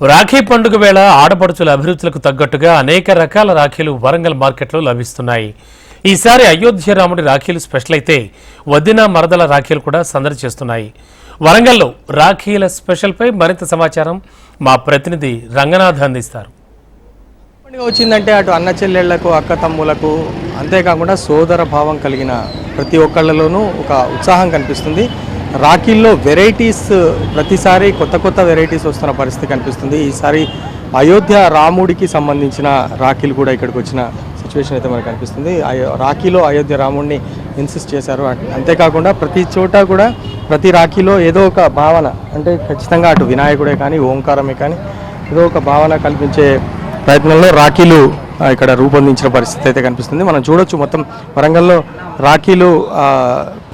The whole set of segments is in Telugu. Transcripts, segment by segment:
రాఖీ పండుగ వేళ ఆడపడుచుల అభిరుచులకు తగ్గట్టుగా అనేక రకాల రాఖీలు వరంగల్ మార్కెట్లో లభిస్తున్నాయి. ఈసారి అయోధ్య రాముడి రాఖీలు స్పెషల్ అయితే వదిన మరదల రాఖీలు కూడా సందడి చేస్తున్నాయి. వరంగల్లో రాఖీల స్పెషల్పై మరింత సమాచారం మా ప్రతినిధి రంగనాథ్ అందిస్తారు. పండుగ వచ్చిందంటే అటు అన్న చెల్లెళ్ళకు అక్క తమ్ములకు అంతేకాకుండా సోదర భావం కలిగిన ప్రతి ఒక్కళ్ళలోనూ ఒక ఉత్సాహం కనిపిస్తుంది. రాఖీల్లో వెరైటీస్ ప్రతిసారి కొత్త కొత్త వెరైటీస్ వస్తున్న పరిస్థితి కనిపిస్తుంది. ఈసారి అయోధ్య రాముడికి సంబంధించిన రాఖీలు కూడా ఇక్కడికి వచ్చిన సిచ్యువేషన్ అయితే మనకు కనిపిస్తుంది. అయో- రాఖీలో అయోధ్య రాముడిని ఇన్సిస్ట్ చేశారు. అంతేకాకుండా ప్రతి చోట కూడా ప్రతి రాఖీలో ఏదో ఒక భావన అంటే ఖచ్చితంగా అటు వినాయకుడే కానీ ఓంకారమే కానీ ఏదో ఒక భావన కల్పించే ప్రయత్నంలో రాఖీలు ఇక్కడ రూపొందించిన పరిస్థితి అయితే కనిపిస్తుంది. మనం చూడొచ్చు మొత్తం వరంగల్లో రాఖీలు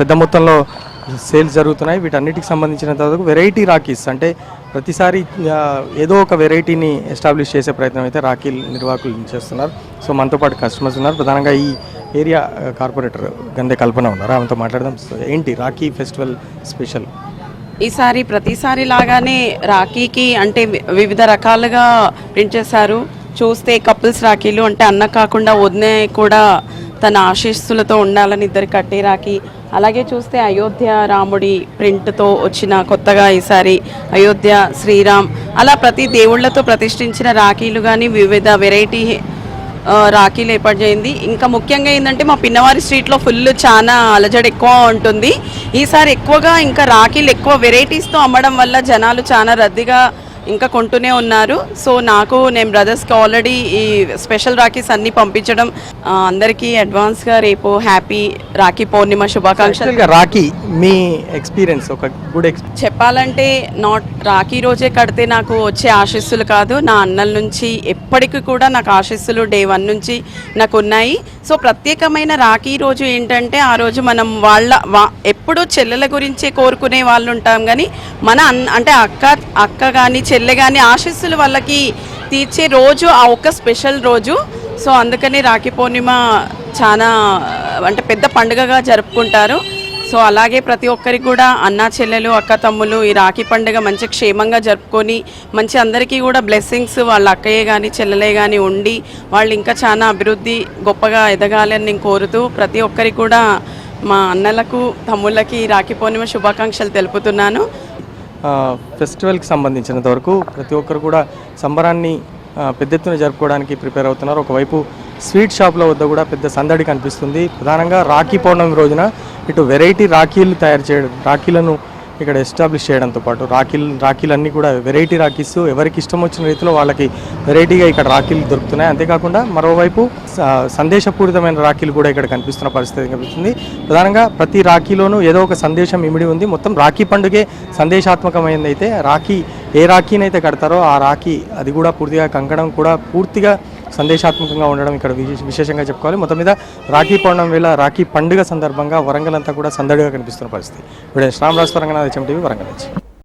పెద్ద మొత్తంలో సేల్స్ జరుగుతున్నాయి. వీటన్నిటికి సంబంధించినంత తర్వాత వెరైటీ రాఖీస్. అంటే ప్రతిసారి ఏదో ఒక వెరైటీని ఎస్టాబ్లిష్ చేసే ప్రయత్నం అయితే రాఖీ నిర్వాహకులు చేస్తున్నారు. సో మనతో పాటు కస్టమర్స్ ఉన్నారు. ప్రధానంగా ఈ ఏరియా కార్పొరేటర్ గంధే కల్పన ఉన్నారు. ఆమెతో మాట్లాడదాం. ఏంటి రాఖీ ఫెస్టివల్ స్పెషల్? ఈసారి ప్రతిసారి లాగానే రాఖీకి అంటే వి- వివిధ రకాలుగా ప్రింట్ చేశారు. చూస్తే కపుల్స్ రాఖీలు అంటే అన్న కాకుండా వదినే కూడా తన ఆశీస్సులతో ఉండాలని ఇద్దరు కట్టే రాఖీ. అలాగే చూస్తే అయోధ్య రాముడి ప్రింట్తో వచ్చిన కొత్తగా ఈసారి అయోధ్య శ్రీరామ్. అలా ప్రతి దేవుళ్ళతో ప్రతిష్ఠించిన రాఖీలు కానీ వివిధ వెరైటీ రాఖీలు ఏర్పాటు చేయింది. ఇంకా ముఖ్యంగా ఏంటంటే మా పిన్నవారి స్ట్రీట్లో ఫుల్ చాలా అలజడి ఎక్కువ ఉంటుంది. ఈసారి ఎక్కువగా ఇంకా రాఖీలు ఎక్కువ వెరైటీస్తో అమ్మడం వల్ల జనాలు చాలా రద్దీగా ఇంకా కొంటూనే ఉన్నారు. సో నాకు నేను బ్రదర్స్కి ఆల్రెడీ ఈ స్పెషల్ రాఖీస్ అన్నీ పంపించడం అందరికీ అడ్వాన్స్గా రేపు హ్యాపీ రాఖీ పౌర్ణిమ శుభాకాంక్షలు. రాఖీ మీ ఎక్స్పీరియన్స్ ఒక గుడ్ ఎక్స్పీరియన్స్ చెప్పాలంటే నాట్ రాఖీ రోజే కడితే నాకు వచ్చే ఆశీస్సులు కాదు. నా అన్నల నుంచి ఎప్పటికీ కూడా నాకు ఆశీస్సులు డే వన్ నుంచి నాకు ఉన్నాయి సో ప్రత్యేకమైన రాఖీ రోజు ఏంటంటే ఆ రోజు మనం వాళ్ళ వా ఎప్పుడూ చెల్లెల గురించే కోరుకునే వాళ్ళు ఉంటాం కానీ మన అంటే అక్క అక్క కానీ చెల్లె కానీ ఆశీస్సులు వాళ్ళకి తీర్చే రోజు ఆ ఒక్క స్పెషల్ రోజు. సో అందుకని రాఖీ పౌర్ణిమ చాలా అంటే పెద్ద పండుగగా జరుపుకుంటారు. సో అలాగే ప్రతి ఒక్కరికి కూడా అన్నా చెల్లెలు అక్క తమ్ములు ఈ రాఖీ పండుగ మంచి క్షేమంగా జరుపుకొని మంచి అందరికీ కూడా బ్లెస్సింగ్స్ వాళ్ళ అక్కయ్యే కానీ చెల్లెలే కానీ ఉండి వాళ్ళు ఇంకా చాలా అభివృద్ధి గొప్పగా ఎదగాలని నేను కోరుతూ ప్రతి ఒక్కరికి కూడా మా అన్నలకు తమ్ముళ్ళకి రాఖీ పౌర్ణిమ శుభాకాంక్షలు తెలుపుతున్నాను. ఫెస్టివల్కి సంబంధించినంత వరకు ప్రతి ఒక్కరు కూడా సంబరాన్ని పెద్ద ఎత్తున జరుపుకోవడానికి ప్రిపేర్ అవుతున్నారు. ఒకవైపు స్వీట్ షాప్ల వద్ద కూడా పెద్ద సందడి కనిపిస్తుంది. ప్రధానంగా రాఖీ పౌర్ణమి రోజున ఇటు వెరైటీ రాఖీలు తయారు చేయడం రాఖీలను ఇక్కడ ఎస్టాబ్లిష్ చేయడంతో పాటు రాఖీలు రాఖీలన్నీ కూడా వెరైటీ రాఖీస్ ఎవరికి ఇష్టం వచ్చిన రీతిలో వాళ్ళకి వెరైటీగా ఇక్కడ రాఖీలు దొరుకుతున్నాయి. అంతేకాకుండా మరోవైపు సందేశపూరితమైన రాఖీలు కూడా ఇక్కడ కనిపిస్తున్న పరిస్థితి కనిపిస్తుంది. ప్రధానంగా ప్రతి రాఖీలోనూ ఏదో ఒక సందేశం ఇమిడి ఉంది. మొత్తం రాఖీ పండుగే సందేశాత్మకమైనది అయితే రాఖీ ఏ రాఖీనైతే కడతారో ఆ రాఖీ అది కూడా పూర్తిగా కంకణం కూడా పూర్తిగా సందేశాత్మకంగా ఉండడం ఇక్కడ విశేషంగా చెప్పుకోవాలి. మొత్తం మీద రాఖీ పౌర్ణమి వేళ రాఖీ పండుగ సందర్భంగా వరంగల్ అంతా కూడా సందడిగా కనిపిస్తున్న పరిస్థితి. ఇప్పుడు శ్రామరాజు రంగనాథ్ హెచ్ఎం వరంగల్ నుంచి.